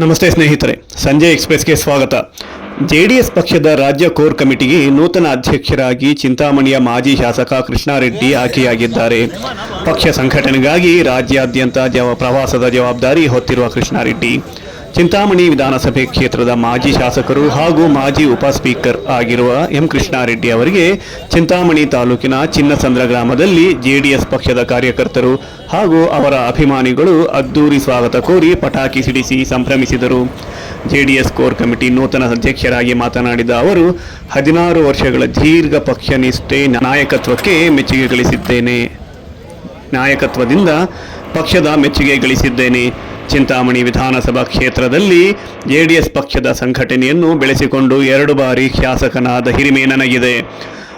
ನಮಸ್ತೆ ಸ್ನೇಹಿತರೆ ಸಂಜಯ್ ಎಕ್ಸ್ಪ್ರೆಸ್ಗೆ ಸ್ವಾಗತ. ಜೆಡಿಎಸ್ ಪಕ್ಷದ ರಾಜ್ಯ ಕೋರ್ ಕಮಿಟಿಗೆ ನೂತನ ಅಧ್ಯಕ್ಷರಾಗಿ ಚಿಂತಾಮಣಿಯ ಮಾಜಿ ಶಾಸಕ ಕೃಷ್ಣಾರೆಡ್ಡಿ ಆಯ್ಕೆಯಾಗಿದ್ದಾರೆ. ಪಕ್ಷ ಸಂಘಟನೆಗಾಗಿ ರಾಜ್ಯಾದ್ಯಂತ ಜವ, ಪ್ರವಾಸದ ಜವಾಬ್ದಾರಿ ಹೊತ್ತಿರುವ ಕೃಷ್ಣಾರೆಡ್ಡಿ ಚಿಂತಾಮಣಿ ವಿಧಾನಸಭೆ ಕ್ಷೇತ್ರದ ಮಾಜಿ ಶಾಸಕರು ಹಾಗೂ ಮಾಜಿ ಉಪ ಸ್ಪೀಕರ್ ಆಗಿರುವ ಎಂ ಕೃಷ್ಣಾರೆಡ್ಡಿ ಅವರಿಗೆ ಚಿಂತಾಮಣಿ ತಾಲೂಕಿನ ಚಿನ್ನಸಂದ್ರ ಗ್ರಾಮದಲ್ಲಿ ಜೆಡಿಎಸ್ ಪಕ್ಷದ ಕಾರ್ಯಕರ್ತರು ಹಾಗೂ ಅವರ ಅಭಿಮಾನಿಗಳು ಅದ್ದೂರಿ ಸ್ವಾಗತ ಕೋರಿ ಪಟಾಕಿ ಸಿಡಿಸಿ ಸಂಭ್ರಮಿಸಿದರು. ಜೆಡಿಎಸ್ ಕೋರ್ ಕಮಿಟಿ ನೂತನ ಅಧ್ಯಕ್ಷರಾಗಿ ಮಾತನಾಡಿದ ಅವರು, ಹದಿನಾರು ವರ್ಷಗಳ ದೀರ್ಘ ಪಕ್ಷ ನಿಷ್ಠೆ ನಾಯಕತ್ವಕ್ಕೆ ಮೆಚ್ಚುಗೆ ಗಳಿಸಿದ್ದೇನೆ. ನಾಯಕತ್ವದಿಂದ ಪಕ್ಷದ ಮೆಚ್ಚುಗೆ ಗಳಿಸಿದ್ದೇನೆ. ಚಿಂತಾಮಣಿ ವಿಧಾನಸಭಾ ಕ್ಷೇತ್ರದಲ್ಲಿ ಜೆಡಿಎಸ್ ಪಕ್ಷದ ಸಂಘಟನೆಯನ್ನು ಬೆಳೆಸಿಕೊಂಡು ಎರಡು ಬಾರಿ ಶಾಸಕನಾದ ಹಿರಿಮೆ ನನಗಿದೆ.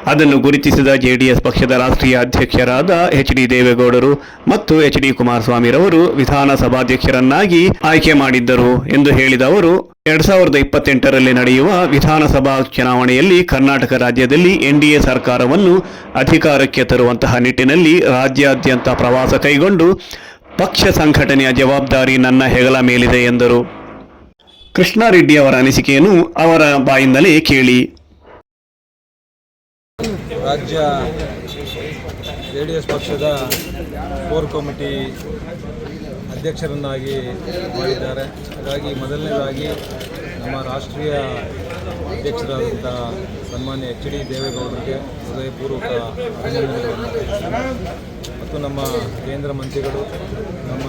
ಅದನ್ನು ಗುರುತಿಸಿದ ಜೆಡಿಎಸ್ ಪಕ್ಷದ ರಾಷ್ಟ್ರೀಯ ಅಧ್ಯಕ್ಷರಾದ ಎಚ್ ಡಿ ದೇವೇಗೌಡರು ಮತ್ತು ಎಚ್ ಡಿ ಕುಮಾರಸ್ವಾಮಿರವರು ವಿಧಾನಸಭಾಧ್ಯಕ್ಷರನ್ನಾಗಿ ಆಯ್ಕೆ ಮಾಡಿದ್ದರು ಎಂದು ಹೇಳಿದ ಅವರು ಎರಡ್ ಸಾವಿರದ ಇಪ್ಪತ್ತೆಂಟರಲ್ಲಿ ನಡೆಯುವ ವಿಧಾನಸಭಾ ಚುನಾವಣೆಯಲ್ಲಿ ಕರ್ನಾಟಕ ರಾಜ್ಯದಲ್ಲಿ ಎನ್ಡಿಎ ಸರ್ಕಾರವನ್ನು ಅಧಿಕಾರಕ್ಕೆ ತರುವಂತಹ ನಿಟ್ಟಿನಲ್ಲಿ ರಾಜ್ಯಾದ್ಯಂತ ಪ್ರವಾಸ ಕೈಗೊಂಡು ಪಕ್ಷ ಸಂಘಟನೆಯ ಜವಾಬ್ದಾರಿ ನನ್ನ ಹೆಗಲ ಮೇಲಿದೆ ಎಂದರು. ಕೃಷ್ಣಾರೆಡ್ಡಿ ಅವರ ಅನಿಸಿಕೆಯನ್ನು ಅವರ ಬಾಯಿಂದಲೇ ಕೇಳಿ. ರಾಜ್ಯ ಜೆ ಡಿ ಎಸ್ ಪಕ್ಷದ ಕೋರ್ ಕಮಿಟಿ ಅಧ್ಯಕ್ಷರನ್ನಾಗಿ ಮಾಡಿದ್ದಾರೆ. ಹಾಗಾಗಿ ಮೊದಲನೇದಾಗಿ ನಮ್ಮ ರಾಷ್ಟ್ರೀಯ ಅಧ್ಯಕ್ಷರಾದಂಥ ಸನ್ಮಾನ್ಯ ಎಚ್ ಡಿ ದೇವೇಗೌಡರಿಗೆ ಹೃದಯಪೂರ್ವಕ. ಮತ್ತು ನಮ್ಮ ಕೇಂದ್ರ ಮಂತ್ರಿಗಳು, ನಮ್ಮ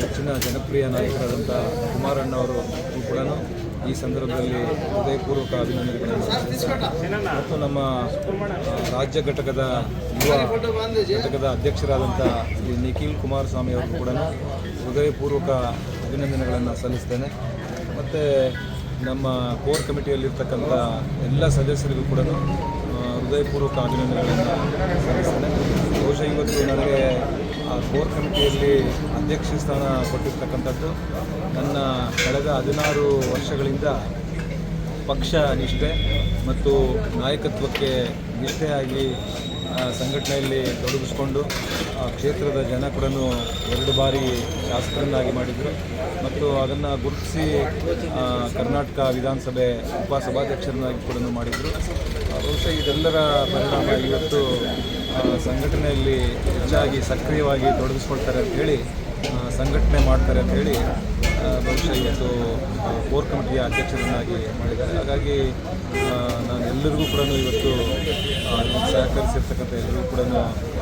ಹೆಚ್ಚಿನ ಜನಪ್ರಿಯ ನಾಯಕರಾದಂಥ ಕುಮಾರಣ್ಣವರು ಕೂಡ ಈ ಸಂದರ್ಭದಲ್ಲಿ ಹೃದಯಪೂರ್ವಕ ಅಭಿನಂದನೆಗಳನ್ನು. ಮತ್ತು ನಮ್ಮ ರಾಜ್ಯ ಘಟಕದ ಯುವ ಘಟಕದ ಅಧ್ಯಕ್ಷರಾದಂಥ ಶ್ರೀ ನಿಖಿಲ್ ಕುಮಾರಸ್ವಾಮಿ ಅವರು ಕೂಡ ಹೃದಯಪೂರ್ವಕ ಅಭಿನಂದನೆಗಳನ್ನು ಸಲ್ಲಿಸ್ತೇನೆ ಮತ್ತು ನಮ್ಮ ಕೋರ್ ಕಮಿಟಿಯಲ್ಲಿರ್ತಕ್ಕಂಥ ಎಲ್ಲ ಸದಸ್ಯರಿಗೂ ಕೂಡ ಹೃದಯಪೂರ್ವಕ ಅಭಿನಂದನೆಗಳನ್ನು ಸಲ್ಲಿಸ್ತೇನೆ. ಬಹುಶಃ ಇವತ್ತು ನನಗೆ ಆ ಕೋರ್ ಕಮಿಟಿಯಲ್ಲಿ ಅಧ್ಯಕ್ಷ ಸ್ಥಾನ ಕೊಟ್ಟಿರ್ತಕ್ಕಂಥದ್ದು ನನ್ನ ಕಳೆದ ಹದಿನಾರು ವರ್ಷಗಳಿಂದ ಪಕ್ಷ ನಿಷ್ಠೆ ಮತ್ತು ನಾಯಕತ್ವಕ್ಕೆ ನಿಷ್ಠೆಯಾಗಿ ಸಂಘಟನೆಯಲ್ಲಿ ತೊಡಗಿಸ್ಕೊಂಡು ಕ್ಷೇತ್ರದ ಜನ ಕೂಡ ಎರಡು ಬಾರಿ ಶಾಸಕರನ್ನಾಗಿ ಮಾಡಿದರು. ಮತ್ತು ಅದನ್ನು ಗುರುತಿಸಿ ಕರ್ನಾಟಕ ವಿಧಾನಸಭೆ ಉಪಸಭಾಧ್ಯಕ್ಷರನ್ನಾಗಿ ಕೂಡ ಮಾಡಿದರು. ಬಹುಶಃ ಇದೆಲ್ಲರ ಪರಿಣಾಮ ಇವತ್ತು ಸಂಘಟನೆಯಲ್ಲಿ ಹೆಚ್ಚಾಗಿ ಸಕ್ರಿಯವಾಗಿ ತೊಡಗಿಸ್ಕೊಳ್ತಾರೆ ಅಂತ ಹೇಳಿ ಸಂಘಟನೆ ಮಾಡ್ತಾರೆ ಅಂತ ಹೇಳಿ ಬಹುಶಃ ಇವತ್ತು ಕೋರ್ ಕಮಿಟಿಯ ಅಧ್ಯಕ್ಷರನ್ನಾಗಿ ಮಾಡಿದ್ದಾರೆ. ಹಾಗಾಗಿ ನಾನು ಎಲ್ಲರಿಗೂ ಕೂಡ ಇವತ್ತು ಸಹಕರಿಸಿರ್ತಕ್ಕಂಥ ಎಲ್ಲರಿಗೂ ಕೂಡ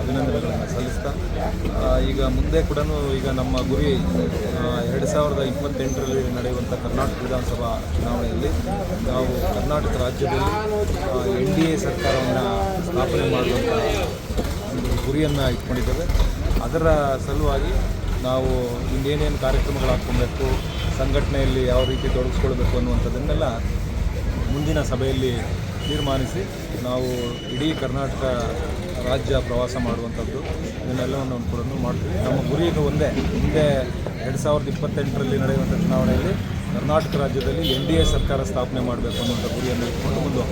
ಅಭಿನಂದನೆಗಳನ್ನು ಸಲ್ಲಿಸ್ತಾ ಈಗ ಮುಂದೆ ಕೂಡ ಈಗ ನಮ್ಮ ಗುರಿ ಎರಡು ಸಾವಿರದ ಇಪ್ಪತ್ತೆಂಟರಲ್ಲಿ ನಡೆಯುವಂಥ ಕರ್ನಾಟಕ ವಿಧಾನಸಭಾ ಚುನಾವಣೆಯಲ್ಲಿ ನಾವು ಕರ್ನಾಟಕ ರಾಜ್ಯದಲ್ಲಿ ಎನ್ ಡಿ ಎ ಸರ್ಕಾರವನ್ನು ಸ್ಥಾಪನೆ ಮಾಡುವಂಥ ಒಂದು ಗುರಿಯನ್ನು ಇಟ್ಕೊಂಡಿದ್ದೇವೆ. ಅದರ ಸಲುವಾಗಿ ನಾವು ಇನ್ನೇನೇನು ಕಾರ್ಯಕ್ರಮಗಳು ಹಾಕ್ಕೊಬೇಕು, ಸಂಘಟನೆಯಲ್ಲಿ ಯಾವ ರೀತಿ ತೊಡಗಿಸ್ಕೊಳ್ಬೇಕು ಅನ್ನುವಂಥದ್ದನ್ನೆಲ್ಲ ಮುಂದಿನ ಸಭೆಯಲ್ಲಿ ತೀರ್ಮಾನಿಸಿ ನಾವು ಇಡೀ ಕರ್ನಾಟಕ ರಾಜ್ಯ ಪ್ರವಾಸ ಮಾಡುವಂಥದ್ದು, ಇದನ್ನೆಲ್ಲವನ್ನು ಕೂಡ ಮಾಡ್ತೀವಿ. ನಮ್ಮ ಗುರಿ ಈಗ ಒಂದೇ. ಹಿಂದೆ ಎರಡು ಸಾವಿರದ ಇಪ್ಪತ್ತೆಂಟರಲ್ಲಿ ನಡೆಯುವಂಥ ಚುನಾವಣೆಯಲ್ಲಿ ಕರ್ನಾಟಕ ರಾಜ್ಯದಲ್ಲಿ ಎನ್ ಡಿ ಎ ಸರ್ಕಾರ ಸ್ಥಾಪನೆ ಮಾಡಬೇಕು ಅನ್ನುವಂಥ ಗುರಿಯನ್ನು ಇಟ್ಕೊಂಡು